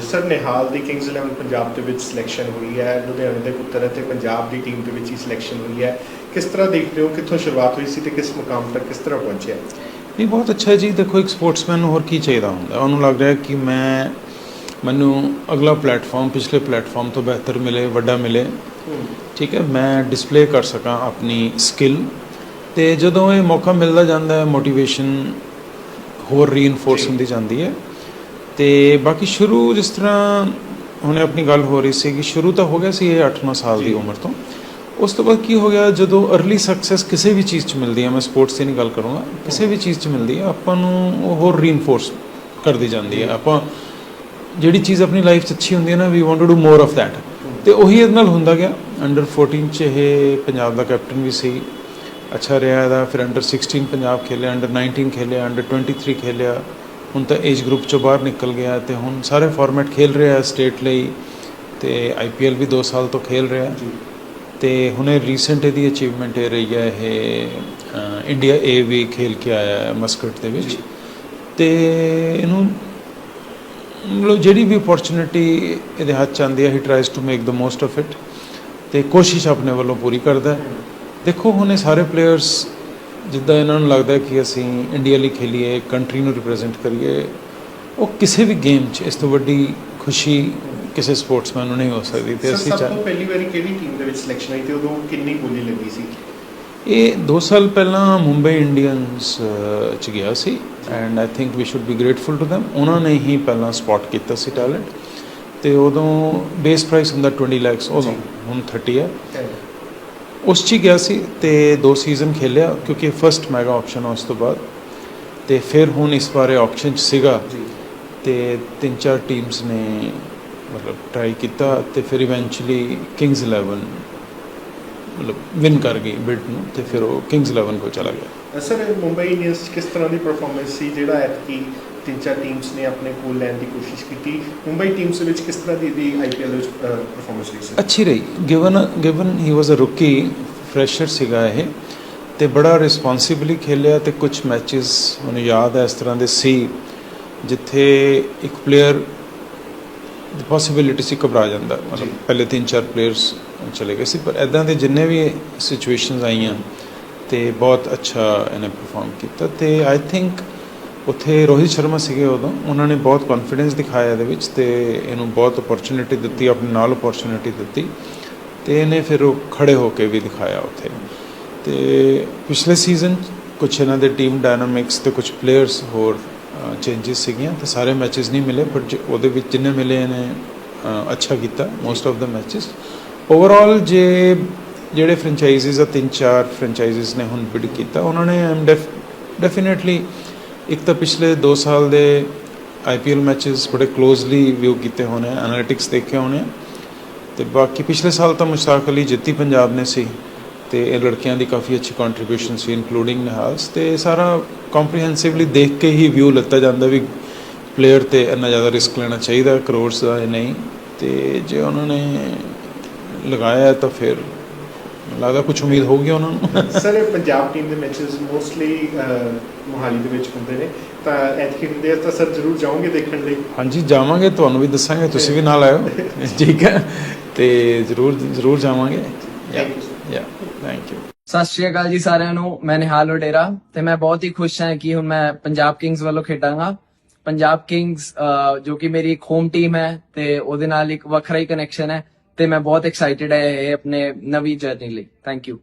Sir Nihal ਦੀ kings 11 Punjab ਦੇ ਵਿੱਚ ਸਿਲੈਕਸ਼ਨ ਹੋਈ ਹੈ ਲੁਧਿਆਣੇ ਦੇ ਪੁੱਤਰ ਅਤੇ ਪੰਜਾਬ ਦੀ ਟੀਮ ਦੇ ਵਿੱਚ ਹੀ ਸਿਲੈਕਸ਼ਨ ਹੋਈ ਹੈ। ਕਿਸ ਤਰ੍ਹਾਂ ਦੇਖਦੇ ਹੋ ਕਿੱਥੋਂ ਸ਼ੁਰੂਆਤ ਹੋਈ ਸੀ ਤੇ ਕਿਸ ਮੁਕਾਮ ਤੱਕ ਕਿਸ ਤਰ੍ਹਾਂ ਪਹੁੰਚਿਆ? ਇਹ ਬਹੁਤ ਅੱਛਾ ਜੀ। ਦੇਖੋ ਇੱਕ ਸਪੋਰਟਸਮੈਨ ਨੂੰ ਹੋਰ ਕੀ ਚਾਹੀਦਾ ਹੁੰਦਾ? ਉਹਨੂੰ ਲੱਗ ਰਿਹਾ ਕਿ ਮੈਂ ਮੈਨੂੰ ਅਗਲਾ ਪਲੇਟਫਾਰਮ ਪਿਛਲੇ ਪਲੇਟਫਾਰਮ ਤੋਂ ਬਿਹਤਰ ਮਿਲੇ ਵੱਡਾ ਮਿਲੇ। ਠੀਕ ਹੈ ਮੈਂ ਡਿਸਪਲੇ ਕਰ ਸਕਾਂ ਆਪਣੀ ਸਕਿੱਲ ਤੇ ਜਦੋਂ ਇਹ ਮੌਕਾ ਮਿਲਦਾ ਜਾਂਦਾ ਹੈ ਮੋਟੀਵੇਸ਼ਨ ਹੋਰ ਰੀਇਨਫੋਰਸ ਹੁੰਦੀ ਜਾਂਦੀ ਹੈ। ਤੇ ਬਾਕੀ ਸ਼ੁਰੂ ਜਿਸ ਤਰ੍ਹਾਂ ਹੁਣੇ ਆਪਣੀ ਗੱਲ ਹੋ ਰਹੀ ਸੀ ਕਿ ਸ਼ੁਰੂ ਤਾਂ ਹੋ ਗਿਆ ਸੀ ਇਹ 8-9 ਸਾਲ ਦੀ। ਉਮਰ ਤੋਂ। ਉਸ ਤੋਂ ਬਾਅਦ ਕੀ ਹੋ ਗਿਆ ਜਦੋਂ अर्ਲੀ ਸਕਸੈਸ ਕਿਸੇ ਵੀ ਚੀਜ਼ 'ਚ ਮਿਲਦੀ ਹੈ ਮੈਂ ਸਪੋਰਟਸ ਦੀ ਨਹੀਂ ਗੱਲ ਕਰੂੰਗਾ ਕਿਸੇ ਵੀ ਚੀਜ਼ 'ਚ ਮਿਲਦੀ ਹੈ ਆਪਾਂ ਨੂੰ ਉਹ ਹੋਰ ਰੀਇਨਫੋਰਸ ਕਰਦੀ ਜਾਂਦੀ ਹੈ ਆਪਾਂ ਜਿਹੜੀ ਚੀਜ਼ ਆਪਣੀ ਲਾਈਫ 'ਚ ਅੱਛੀ ਹੁੰਦੀ ਹੈ ਨਾ we want to do more of that ਤੇ ਉਹੀ ਇਹਦੇ ਨਾਲ ਹੁੰਦਾ ਗਿਆ। ਅੰਡਰ 14 'ਚ ਇਹ ਪੰਜਾਬ ਦਾ ਕੈਪਟਨ ਵੀ ਸੀ। ਅੱਛਾ ਰਿਹਾ ਇਹਦਾ। ਫਿਰ ਅੰਡਰ 16 ਪੰਜਾਬ ਖੇਲਿਆ ਅੰਡਰ 19 ਖੇਲਿਆ ਅੰਡਰ 23 ਖੇਲਿਆ। ਹੁਣ ਤਾਂ ਏਜ ਗਰੁੱਪ ਚੋਂ ਬਾਹਰ ਨਿਕਲ ਗਿਆ ਤੇ ਹੁਣ ਸਾਰੇ ਫਾਰਮੈਟ ਖੇਲ ਰਿਹਾ ਸਟੇਟ ਲਈ ਤੇ ਆਈਪੀਐਲ ਵੀ 2 ਸਾਲ ਤੋਂ ਖੇਲ ਰਿਹਾ। ਤੇ ਹੁਣੇ ਰੀਸੈਂਟ ਇਹਦੀ ਅਚੀਵਮੈਂਟ ਇਹ ਰਹੀ ਹੈ ਇਹ ਇੰਡੀਆ ਏ ਵੀ ਖੇਲ ਕੇ ਆਇਆ ਹੈ ਮਸਕਟ ਦੇ ਵਿੱਚ। ਤੇ ਇਹਨੂੰ ਮਤਲਬ ਜਿਹੜੀ ਵੀ ਓਪਰਚੁਨਿਟੀ ਇਹਦੇ ਹੱਥ 'ਚ ਆਉਂਦੀ ਹੈ he tries to make the most of it ਤੇ ਕੋਸ਼ਿਸ਼ ਆਪਣੇ ਵੱਲੋਂ ਪੂਰੀ ਕਰਦਾ ਦੇਖੋ ਹੁਣ ਸਾਰੇ ਪਲੇਅਰਸ ਜਿੱਦਾਂ ਇਹਨਾਂ ਨੂੰ ਲੱਗਦਾ ਕਿ ਅਸੀਂ ਇੰਡੀਆ ਲਈ ਖੇਲੀਏ ਕੰਟਰੀ ਨੂੰ ਰਿਪਰੈਜ਼ੈਂਟ ਕਰੀਏ ਉਹ ਕਿਸੇ ਵੀ ਗੇਮ 'ਚ ਇਸ ਤੋਂ ਵੱਡੀ ਖੁਸ਼ੀ ਕਿਸੇ ਸਪੋਰਟਸਮੈਨ ਨੂੰ ਨਹੀਂ ਹੋ ਸਕਦੀ ਤੇ ਅਸੀਂ ਸਭ ਤੋਂ ਪਹਿਲੀ ਵਾਰੀ ਕਿਹੜੀ ਟੀਮ ਦੇ ਵਿੱਚ ਸਿਲੈਕਸ਼ਨ ਆਈ ਤੇ ਉਦੋਂ ਕਿੰਨੀ ਬੋਲੀ ਲੱਗੀ ਸੀ? ਇਹ 2 ਸਾਲ ਪਹਿਲਾਂ ਮੁੰਬਈ ਇੰਡੀਅਨਸ ਚ ਗਿਆ ਸੀ and I think we should be grateful to them. ਉਹਨਾਂ ਨੇ ਹੀ ਪਹਿਲਾਂ ਸਪੌਟ ਕੀਤਾ ਸੀ ਟੈਲੈਂਟ ਤੇ ਉਦੋਂ ਬੇਸ ਪ੍ਰਾਈਸ ਹੁੰਦਾ 20 ਲੱਖ ਉਦੋਂ। ਹੁਣ 30 ਹੈ। ਉਸ 'ਚ ਗਿਆ ਸੀ ਤੇ ਦੋ ਸੀਜ਼ਨ ਖੇਲਿਆ ਕਿਉਂਕਿ ਫਰਸਟ ਮੈਗਾ ਆਪਸ਼ਨ ਉਸ ਤੋਂ ਬਾਅਦ। ਤੇ ਫਿਰ ਹੁਣ ਇਸ ਬਾਰੇ ਆਪਸ਼ਨ 'ਚ ਸੀਗਾ। ਤੇ ਤਿੰਨ ਚਾਰ ਟੀਮਸ ਨੇ ਮਤਲਬ ਟਰਾਈ ਕੀਤਾ ਤੇ ਫਿਰ ਇਵੈਂਚੁਅਲੀ ਕਿੰਗਸ 11 ਮਤਲਬ ਵਿਨ ਕਰ ਗਈ ਬਿਡ ਨੂੰ ਤੇ ਫਿਰ ਉਹ ਕਿੰਗਸ 11 ਕੋ ਚਲਾ ਗਿਆ। ਸਰ ਮੁੰਬਈ ਇੰਡੀਅਨਸ ਕਿਸ ਤਰ੍ਹਾਂ ਦੀ ਪਰਫਾਰਮੈਂਸ ਸੀ ਜਿਹੜਾ ਐਤਕੀ ਤਿੰਨ ਚਾਰ ਟੀਮਸ ਨੇ ਆਪਣੇ ਕੋਲ ਲੈਣ ਦੀ ਕੋਸ਼ਿਸ਼ ਕੀਤੀ ਮੁੰਬਈ ਟੀਮਸ ਵਿੱਚ ਕਿਸ ਤਰ੍ਹਾਂ ਦੀ ਦੀ ਆਈਪੀਐਲ ਵਿੱਚ ਪਰਫਾਰਮੈਂਸ ਰਹੀ ਸੀ ਅੱਛੀ ਰਹੀ ਗਿਵਨ ਗਿਵਨ ਹੀ ਵਾਸ ਅ ਰੂਕੀ ਫਰੈਸ਼ਰ ਸੀਗਾ ਇਹ ਤੇ ਬੜਾ ਰਿਸਪੌਂਸਿਬਲੀ ਖੇਲਿਆ ਤੇ ਕੁਝ ਮੈਚਸ ਮੈਨੂੰ ਯਾਦ ਹੈ ਇਸ ਤਰ੍ਹਾਂ ਦੇ ਸੀ ਜਿੱਥੇ ਇੱਕ ਪਲੇਅਰ ਦੀ ਪੋਸਿਬਿਲਿਟੀ ਸੀ ਘਬਰਾ ਜਾਂਦਾ ਮਤਲਬ। ਪਹਿਲੇ ਤਿੰਨ ਚਾਰ ਪਲੇਅਰਸ ਚਲੇ ਗਏ ਸੀ ਪਰ ਐਦਾਂ ਦੇ ਜਿੰਨੇ ਵੀ ਸਿਚੁਏਸ਼ਨਸ ਆਈਆਂ ਤੇ ਬਹੁਤ ਅੱਛਾ ਇਹਨੇ ਪਰਫਾਰਮ ਕੀਤਾ ਤੇ ਆਈ ਥਿੰਕ ਉੱਥੇ ਰੋਹਿਤ ਸ਼ਰਮਾ ਸੀਗੇ ਉਦੋਂ। ਉਹਨਾਂ ਨੇ ਬਹੁਤ ਕੌਨਫੀਡੈਂਸ ਦਿਖਾਇਆ ਇਹਦੇ ਵਿੱਚ ਤੇ ਇਹਨੂੰ ਬਹੁਤ ਓਪਰਚੁਨਿਟੀ ਦਿੱਤੀ, ਆਪਣੇ ਨਾਲ ਓਪਰਚੁਨਿਟੀ ਦਿੱਤੀ ਤੇ ਇਹਨੇ ਫਿਰ ਉਹ ਖੜੇ ਹੋ ਕੇ ਵੀ ਦਿਖਾਇਆ ਉੱਥੇ। ਤੇ ਪਿਛਲੇ ਸੀਜ਼ਨ ਕੁਝ ਇਹਨਾਂ ਦੇ ਟੀਮ ਡਾਇਨਾਮਿਕਸ ਤੇ ਕੁਝ ਪਲੇਅਰਸ ਹੋਰ ਚੇਂਜਸ ਸੀਗੀਆਂ ਤੇ ਸਾਰੇ ਮੈਚਸ ਨਹੀਂ ਮਿਲੇ ਬਟ ਉਹਦੇ ਵਿੱਚ ਜਿੰਨੇ ਮਿਲੇ ਇਹਨੇ ਅੱਛਾ ਕੀਤਾ most of the matches overall ਜੇ ਜਿਹੜੇ ਫਰੈਂਚਾਈਜ਼ੀਜ਼ ਆ, ਤਿੰਨ ਚਾਰ ਫਰੈਂਚਾਈਜ਼ੀਜ਼ ਨੇ ਹੁਣ ਬਿਡ ਕੀਤਾ, ਉਹਨਾਂ ਨੇ ਐਮ ਡੈਫੀਨਿਟਲੀ ਇੱਕ ਤਾਂ ਪਿਛਲੇ 2 ਸਾਲ ਦੇ ਆਈਪੀਐਲ ਮੈਚਸ ਬੜੇ ਕਲੋਜ਼ਲੀ ਵਿਊ ਕੀਤੇ ਹੋਣੇ ਐਨਾਲਿਟਿਕਸ ਦੇਖੇ ਹੋਣੇ ਆ। ਤੇ ਬਾਕੀ ਪਿਛਲੇ ਸਾਲ ਤਾਂ ਮੁਸ਼ਤਾਕ ਅਲੀ ਜਿੱਤੀ ਪੰਜਾਬ ਨੇ ਸੀ, ਤੇ ਇਹ ਲੜਕਿਆਂ ਦੀ ਕਾਫੀ ਅੱਛੀ ਕੰਟਰੀਬਿਊਸ਼ਨ ਸੀ ਇਨਕਲੂਡਿੰਗ ਨਿਹਾਲਸ ਤੇ ਸਾਰਾ ਕੰਪਰੀਹੈਂਸਿਵਲੀ ਦੇਖ ਕੇ ਹੀ ਵਿਊ ਲੱਤਾ ਜਾਂਦਾ ਵੀ ਪਲੇਅਰ ਤੇ ਇੰਨਾ ਜ਼ਿਆਦਾ ਰਿਸਕ ਲੈਣਾ ਚਾਹੀਦਾ ਕਰੋੜਸ ਦਾ ਇਹ ਨਹੀਂ ਤੇ ਜੇ ਉਹਨਾਂ ਨੇ ਲਗਾਇਆ ਤਾਂ ਫਿਰ ਲੱਗਦਾ ਕੁਝ ਉਮੀਦ ਹੋਊਗੀ ਉਹਨਾਂ ਨੂੰ। ਸਰ ਇਹ ਪੰਜਾਬ ਟੀਮ ਦੇ ਮੈਚਸ ਮੋਸਟਲੀ ਮੋਹਾਲੀ ਦੇ ਵਿੱਚ ਹੁੰਦੇ ਨੇ। ਤਾਂ ਐਤਕੀ ਹੁੰਦੇ ਆ ਤਾਂ ਸਰ ਜ਼ਰੂਰ ਜਾਓਗੇ ਦੇਖਣ ਲਈ? ਹਾਂਜੀ ਜਾਵਾਂਗੇ। ਤੁਹਾਨੂੰ ਵੀ ਦੱਸਾਂਗੇ ਤੁਸੀਂ ਵੀ ਨਾਲ ਆਇਓ। ਠੀਕ ਹੈ। ਤੇ ਜ਼ਰੂਰ ਜ਼ਰੂਰ ਜਾਵਾਂਗੇ. ਯਾ ਥੈਂਕ ਯੂ ਸਤਿ ਸ਼੍ਰੀ ਅਕਾਲ ਜੀ ਸਾਰਿਆਂ ਨੂੰ। ਮੈਂ ਨਿਹਾਲ ਵਡੇਰਾ ਤੇ ਮੈਂ ਬਹੁਤ ਹੀ ਖੁਸ਼ ਹਾਂ ਕਿ ਹੁਣ ਮੈਂ ਪੰਜਾਬ ਕਿੰਗਸ ਵੱਲੋਂ ਖੇਡਾਂਗਾ। ਪੰਜਾਬ ਕਿੰਗਸ ਜੋ ਕਿ ਮੇਰੀ ਇੱਕ ਹੋਮ ਟੀਮ ਹੈ ਤੇ ਉਹਦੇ ਨਾਲ ਇੱਕ ਵੱਖਰਾ ਹੀ ਕਨੈਕਸ਼ਨ ਹੈ। ਤੇ ਮੈਂ ਬਹੁਤ ਐਕਸਾਈਟਿਡ ਹੈ ਇਹ ਆਪਣੇ ਨਵੀਂ ਜਰਨੀ ਲਈ। Thank you